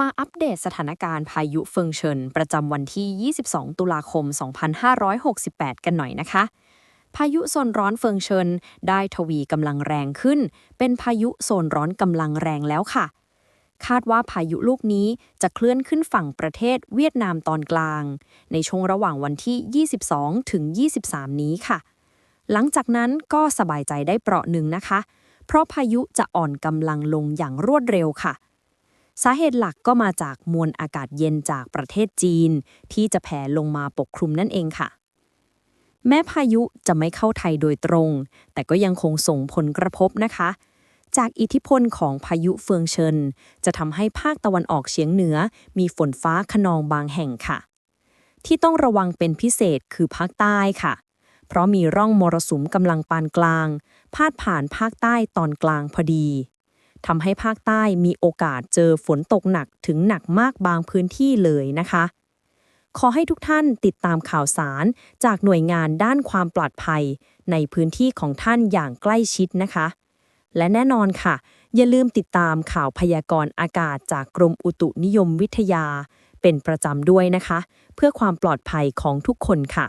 มาอัปเดตสถานการณ์พายุเฟิงเฉินประจำวันที่ 22 ตุลาคม 2568 กันหน่อยนะคะ พายุโซนร้อนเฟิงเฉินได้ทวีกำลังแรงขึ้น เป็นพายุโซนร้อนกำลังแรงแล้วค่ะ คาดว่าพายุลูกนี้จะเคลื่อนขึ้นฝั่งประเทศเวียดนามตอนกลาง ในช่วงระหว่างวันที่ 22 ถึง 23 นี้ค่ะ หลังจากนั้นก็สบายใจได้เปราะหนึ่งนะคะ เพราะพายุจะอ่อนกำลังลงอย่างรวดเร็วค่ะ สาเหตุหลักก็มาจากมวลอากาศเย็นจากประเทศจีน ที่จะแผ่ลงมาปกคลุมนั่นเองค่ะ แม้พายุจะไม่เข้าไทยโดยตรง แต่ก็ยังคงส่งผลกระทบนะคะ จากอิทธิพลของพายุเฟืองเชินจะทำให้ภาคตะวันออกเฉียงเหนือ มีฝนฟ้าขนองบางแห่งค่ะ ที่ต้องระวังเป็นพิเศษคือภาคใต้ค่ะเพราะมีร่องมรสุมกำลังปานกลาง พาดผ่านภาคใต้ตอนกลางพอดี ทำให้ภาคใต้มีโอกาสเจอฝนตกหนักถึงหนักมากบางพื้นที่เลยนะคะ ขอให้ทุกท่านติดตามข่าวสาร จากหน่วยงานด้านความปลอดภัย ในพื้นที่ของท่านอย่างใกล้ชิดนะคะ และแน่นอนค่ะ อย่าลืมติดตามข่าวพยากรณ์อากาศจากกรมอุตุนิยมวิทยา เป็นประจำด้วยนะคะ เพื่อความปลอดภัยของทุกคนค่ะ